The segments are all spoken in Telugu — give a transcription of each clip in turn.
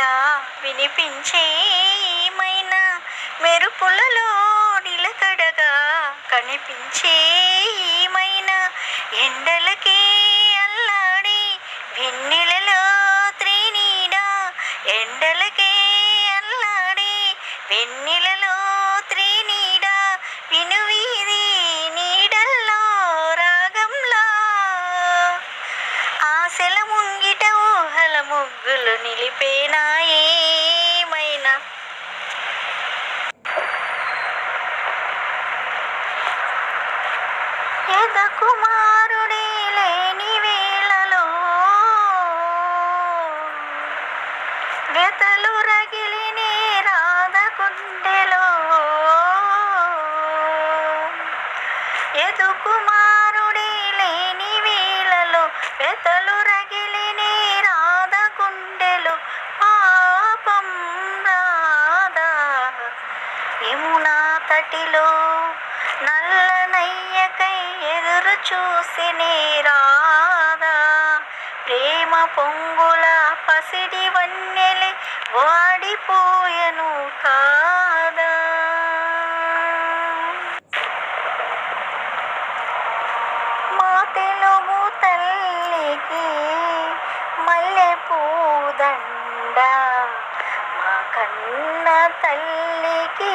ఇలా వినిపించే ఏమైనా మెరుపులలో నిలకడగా కనిపించే ఏమైనా ఎండలకే అల్లాడే వెన్నెలలో త్రినీడా ఎండలకే అల్లాడే వెన్నెలలో త్రినీడా వినువీది నీడల్లో రాగంలా. ఆశల ముంగిట ఊహల ముగ్గులు నిలిపేనా ఏమైనా ఎద కుమారుడే లేని వేళలో వ్యతలు రగిలి యమునా తటిలో నల్లనయ్యకై ఎదురు చూసి రాదా ప్రేమ పొంగుల పసిడి వన్నెలి వాడిపోయెను కాదా. మా తెలుగు తల్లికి మల్లె పూదండ మా కన్న తల్లికి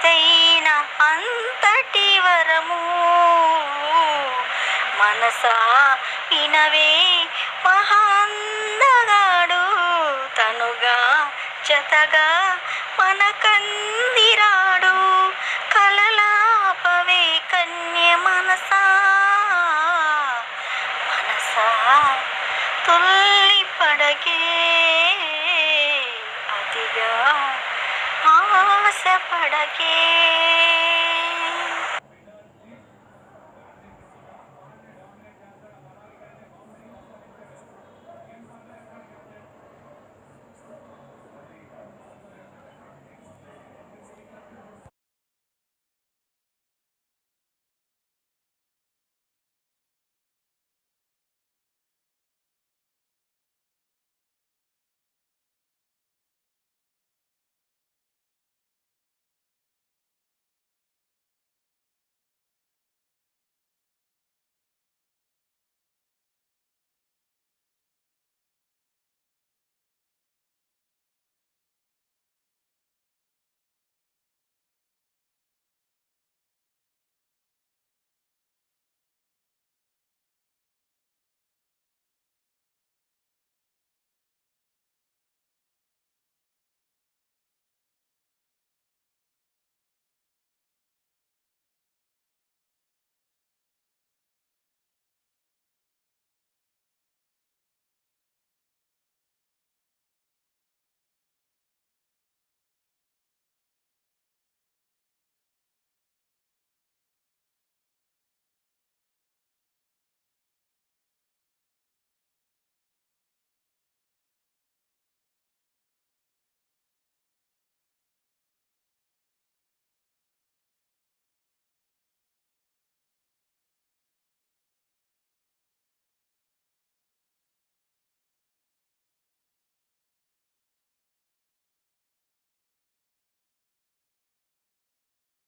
అరుదైన అంతటి వరము మనసా వినవే మహాందగాడు తనుగా జతగా మన కందిరాడు కలలాపవే కన్య మనసా. మనసా తుల్లి పడగే पड़के